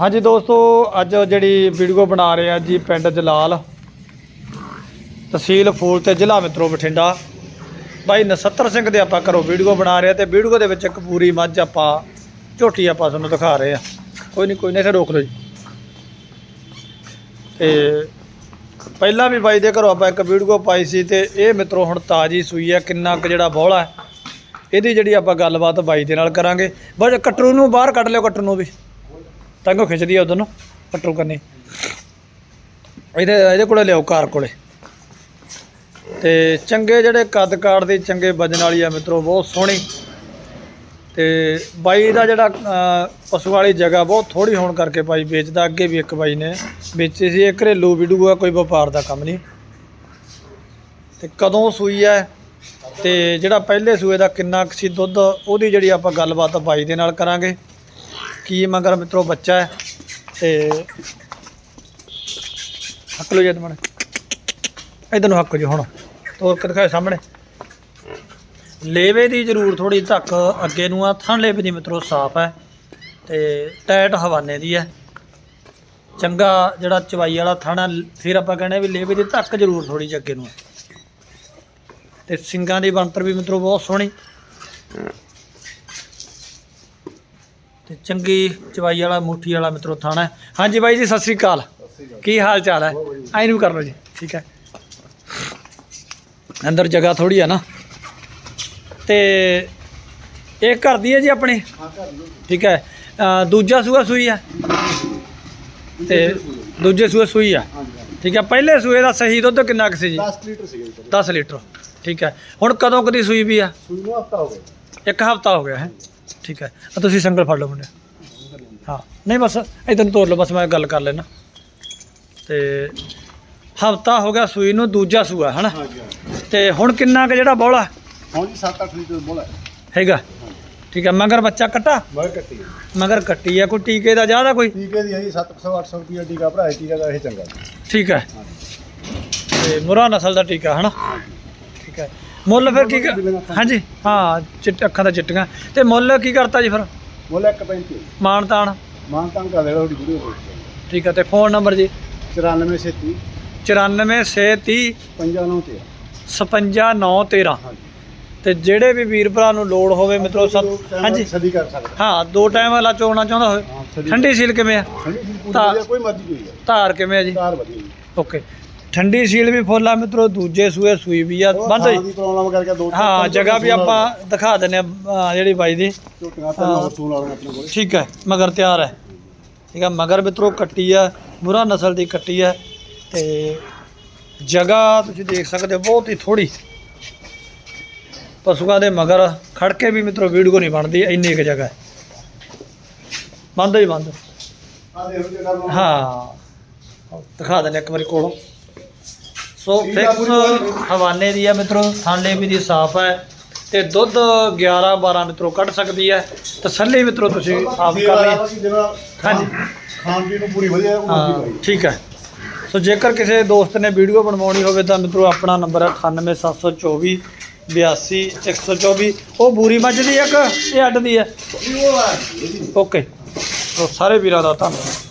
ਹਾਂਜੀ ਦੋਸਤੋ, ਅੱਜ ਜਿਹੜੀ ਵੀਡੀਓ ਬਣਾ ਰਹੇ ਆ ਜੀ ਪਿੰਡ ਜਲਾਲ। ਤਹਿਸੀਲ ਫੂਲ ਤੇ ਜ਼ਿਲ੍ਹਾ ਮਿੱਤਰੋ ਬਠਿੰਡਾ। ਬਾਈ ਨਸੱਤਰ ਸਿੰਘ ਦੇ ਆਪਾਂ ਘਰੋਂ ਵੀਡੀਓ ਬਣਾ ਰਹੇ ਆ ਤੇ ਵੀਡੀਓ ਦੇ ਵਿੱਚ ਇੱਕ ਪੂਰੀ ਮੱਝ ਆਪਾਂ, ਝੋਟੀ ਆਪਾਂ ਤੁਹਾਨੂੰ ਦਿਖਾ ਰਹੇ ਆ। ਕੋਈ ਨਹੀਂ ਕੋਈ ਨਹੀਂ ਇੱਥੇ ਰੋਕ ਲਓ ਜੀ। ਤੇ ਪਹਿਲਾਂ ਵੀ ਬਾਈ ਦੇ ਘਰੋਂ ਆਪਾਂ ਇੱਕ ਵੀਡੀਓ ਪਾਈ ਸੀ ਤੇ ਇਹ ਮਿੱਤਰੋ ਹੁਣ ਤਾਜੀ ਸੂਈ ਆ, ਕਿੰਨਾ ਕੁ ਜਿਹੜਾ ਬੌਲਾ ਇਹਦੀ ਜਿਹੜੀ ਆਪਾਂ ਗੱਲਬਾਤ ਬਾਈ ਦੇ ਨਾਲ ਕਰਾਂਗੇ। ਬਸ ਕਟਰੂ ਨੂੰ ਬਾਹਰ ਕੱਢ ਲਿਓ, ਕਟਰੂ ਨੂੰ ਵੀ। ਤੰਗੋ ਖਿੱਚਦੀ ਆ ਉਧਰ ਨੂੰ ਪੱਟੂ ਕੰਨੀ ਇਹਦੇ ਇਹਦੇ ਕੋਲੇ ਲਿਆਓ ਕਾਰ ਕੋਲੇ। ਤੇ ਚੰਗੇ ਜਿਹੜੇ ਕੱਦ ਕਾੜ ਦੇ ਚੰਗੇ ਵਜਨ ਵਾਲੀ ਆ ਮਿੱਤਰੋ ਬਹੁਤ ਸੋਹਣੀ। ਤੇ ਬਾਈ ਦਾ ਜਿਹੜਾ ਅਹ, ਪਸ਼ੂ ਵਾਲੀ ਜਗ੍ਹਾ ਬਹੁਤ ਥੋੜੀ ਹੋਣ ਕਰਕੇ ਬਾਈ ਵੇਚਦਾ ਅੱਗੇ ਵੀ ਇੱਕ ਬਾਈ ਨੇ ਵੇਚੀ ਸੀ। ਇਹ ਘਰੇਲੂ ਵੀਡੀਓ ਆ ਕੋਈ ਵਪਾਰ ਦਾ ਕੰਮ ਨਹੀਂ। ਤੇ ਕਦੋਂ ਸੂਈ ਹੈ ਤੇ ਜਿਹੜਾ ਪਹਿਲੇ ਸੂਏ ਦਾ ਕਿੰਨਾ ਕੁ ਸੀ ਦੁੱਧ ਉਹਦੀ ਜਿਹੜੀ ਆਪਾਂ ਗੱਲਬਾਤ ਬਾਈ ਦੇ ਨਾਲ ਕਰਾਂਗੇ। ਕੀ ਮਗਰ ਮਿੱਤਰੋ, ਬੱਚਾ ਹੈ ਤੇ ਹੱਕ ਲੋ ਜਦ ਮਣ ਇਧਰ ਨੂੰ ਹੱਕ ਜੀ ਹੁਣ। ਤੋਰ ਕੇ ਦਿਖਾਏ ਸਾਹਮਣੇ। ਲੇਵੇ ਦੀ ਜ਼ਰੂਰ ਥੋੜੀ ਧੱਕ ਅੱਗੇ ਨੂੰ ਆ। ਥਣ ਲੇਵੇ ਦੀ ਮਿੱਤਰੋ ਸਾਫ਼ ਹੈ ਤੇ ਟੈਟ ਹਵਾਨੇ ਦੀ ਹੈ। ਚੰਗਾ ਜਿਹੜਾ ਚਵਾਈ ਵਾਲਾ ਥਣ ਹੈ, ਫਿਰ ਆਪਾਂ ਕਹਿੰਦੇ ਵੀ ਲੇਵੇ ਦੀ ਧੱਕ ਜ਼ਰੂਰ ਥੋੜੀ ਜਿਹੀ ਅੱਗੇ ਨੂੰ ਹੈ ਤੇ ਸਿੰਗਾਂ ਦੀ ਬਣਤਰ ਵੀ ਮਿੱਤਰੋ ਬਹੁਤ ਸੋਹਣੀ। ਤੇ ਚੰਗੀ ਚਵਾਈ ਵਾਲਾ ਮੁੱਠੀ ਵਾਲਾ ਮਿੱਤਰੋ ਥਾਣਾ ਹੈ। ਹਾਂਜੀ ਬਾਈ ਜੀ ਸਤਿ ਸ੍ਰੀ ਅਕਾਲ। ਕੀ ਹਾਲ ਚਾਲ ਹੈ? ਆਈ ਨੂੰ ਕਰ ਲਓ ਜੀ ਠੀਕ ਹੈ। ਅੰਦਰ ਜਗ੍ਹਾ ਥੋੜੀ ਹੈ ਨਾ। ਤੇ ਇਹ ਘਰ ਦੀ ਹੈ ਜੀ ਆਪਣੀ? ਠੀਕ ਹੈ। ਦੂਜਾ ਸੂਆ ਸੂਈ ਹੈ? ਤੇ ਦੂਜੇ ਸੂਏ ਸੂਈ ਆ ਠੀਕ ਹੈ ਪਹਿਲੇ ਸੂਏ ਦਾ ਸਹੀ ਦੁੱਧ ਕਿੰਨਾ ਕੁ ਸੀ ਜੀ? 10 ਲੀਟਰ ਸੀਗਾ ਜੀ 10 ਲੀਟਰ ਠੀਕ ਹੈ। ਹੁਣ ਕਦੋਂ ਕਦੀ ਸੂਈ ਵੀ ਆ? ਸੂਈ ਨੂੰ ਹਫਤਾ ਹੋ ਗਿਆ। ਇੱਕ ਹਫਤਾ ਹੋ ਗਿਆ ਹੈ। ਠੀਕ ਹੈ। ਆ ਤੁਸੀਂ ਸੰਗਲ ਫੜ ਲਓ ਮੁੰਡੇ। ਹਾਂ। ਨਹੀਂ ਬਸ ਇਦਾਂ ਨੂੰ ਤੋੜ ਲਓ ਬਸ ਮੈਂ ਗੱਲ ਕਰ ਲੈਣਾ ਤੇ ਹਫਤਾ ਹੋ ਗਿਆ ਸੂਈ ਨੂੰ ਦੂਜਾ ਸੂਆ ਹਨਾ ਤੇ ਹੁਣ ਕਿੰਨਾ ਕੁ ਜਿਹੜਾ ਬੌਲਾ? ਹੁਣ ਜੀ 7-8 ਲੀਟਰ ਬੋਲਾ ਹੈਗਾ ਠੀਕ ਹੈ ਮਗਰ ਬੱਚਾ ਕੱਟਾ? ਮੈਂ ਕੱਟੀ ਮਗਰ ਕੱਟੀ ਆ। ਕੋਈ ਟੀਕੇ ਦਾ ਜ਼ਿਆਦਾ ਕੋਈ? ਟੀਕੇ ਦੀ ਹੈ ਜੀ 700-800 ਰੁਪਏ ਟੀਕਾ ਭਰਾ ਟੀਕਾ ਦਾ ਇਹ ਚੰਗਾ। ਠੀਕ ਹੈ। ਤੇ ਮੁਰਾ ਨਸਲ ਦਾ ਟੀਕਾ ਹਨਾ ਠੀਕ ਹੈ। ਮੁੱਲ ਫਿਰ ਕੀ ਕਰ- ਹਾਂਜੀ। ਹਾਂ ਚਿੱਟ ਅੱਖਾਂ ਦਾ ਚਿੱਟੀਆਂ। ਤੇ ਮੁੱਲ ਕੀ ਕਰਤਾ ਜੀ ਫਿਰ? ਬੋਲਾ 135 ਮਾਨ ਤਾਨ ਕਰ ਦੇਣਾ ਤੁਹਾਡੀ ਵੀਡੀਓ ਠੀਕ ਹੈ ਤੇ ਫੋਨ ਨੰਬਰ ਜੀ? 94 30 94 630 59 ਤੇ 55913 ਹਾਂਜੀ। ਤੇ ਜਿਹੜੇ ਵੀ ਵੀਰ ਭਰਾ ਨੂੰ ਲੋੜ ਹੋਵੇ ਮਿੱਤਰੋ ਸਭ ਹਾਂਜੀ। ਸਦੀ ਕਰ ਸਕਦਾ। ਹਾਂ ਦੋ ਟਾਈਮ ਵਾਲਾ ਚੋਣਾ ਚਾਹੁੰਦਾ ਹੋਵੇ। ਹਾਂ ਸਦੀ ਠੰਡੀ ਸੀਲ ਕਿਵੇਂ ਆ? ਤਾਂ- ਵਧੀਆ, ਕੋਈ ਮਰਜ਼ੀ ਕੋਈ ਹੈ ਧਾਰ ਕਿਵੇਂ ਆ ਜੀ? ਕਾਰ ਵਧੀਆ ਜੀ। ਓਕੇ। ਠੰਡੀ ਸੀਲ ਵੀ ਫੁੱਲ ਆ ਮਿੱਤਰੋ ਦੂਜੇ ਸੂਏ ਸੂਈ ਵੀ ਆ ਬੰਦ ਥਾਂ ਜੀ ਦੀ ਪ੍ਰੋਬਲਮ ਕਰਕੇ ਦੋ ਹਾਂ ਜਗ੍ਹਾ ਵੀ ਆਪਾਂ ਦਿਖਾ ਦਿੰਨੇ ਆ ਜਿਹੜੀ ਬਾਈ ਦੀ। ਝੋਟੀਆਂ ਤਾਂ ਹੋਰ ਸੂਣ ਵਾਲੀਆਂ ਆਪਣੇ ਕੋਲ। ਠੀਕ ਹੈ ਮਗਰ ਤਿਆਰ ਹੈ। ਠੀਕ ਹੈ ਮਗਰ ਮਿੱਤਰੋ ਕੱਟੀ ਆ ਮੁਰਾ ਨਸਲ ਦੀ ਕੱਟੀ ਆ। ਤੇ ਜਗ੍ਹਾ ਤੁਸੀਂ ਦੇਖ ਸਕਦੇ ਹੋ ਬਹੁਤ ਹੀ ਥੋੜੀ ਪਸ਼ੂਆਂ ਦੇ ਮਗਰ ਖੜ ਕੇ ਵੀ ਮਿੱਤਰੋ ਵੀਡੀਓ ਨਹੀਂ ਬਣਦੀ ਇੰਨੀ ਕੁ ਜਗ੍ਹਾ ਬੰਦ ਹੀ ਬੰਦ। ਹਾਂ। ਦਿਖਾ ਦਿੰਦੇ ਇੱਕ ਵਾਰੀ ਕੋਲੋਂ। ਸੋ ਫਿਕਸ ਹਵਾਨੇ ਦੀ ਆ ਮਿੱਤਰੋ ਥਾਂਲੇ ਵੀ ਦੀ ਸਾਫ਼ ਹੈ ਤੇ ਦੁੱਧ 11 12 ਮਿੱਤਰੋ ਕੱਢ ਸਕਦੀ ਹੈ ਤਸੱਲੀ ਮਿੱਤਰੋ ਤੁਸੀਂ ਆਪ ਕਰ ਲਈ। ਹਾਂਜੀ। ਖਾਣ ਪੀਣ ਨੂੰ ਪੂਰੀ ਵਧੀਆ ਹਾਂ ਠੀਕ ਹੈ। ਸੋ ਜੇਕਰ ਕਿਸੇ ਦੋਸਤ ਨੇ ਵੀਡੀਓ ਬਣਵਾਉਣੀ ਹੋਵੇ ਤਾਂ ਮਿੱਤਰੋ ਆਪਣਾ ਨੰਬਰ ਹੈ 98724 82 124 ਉਹ ਬੂਰੀ ਮੱਝ ਦੀ ਹੈ ਕਿ ਇਹ ਅੱਡ ਦੀ ਹੈ। ਓਕੇ। ਸੋ ਸਾਰੇ ਵੀਰਾਂ ਦਾ ਧੰਨਵਾਦ।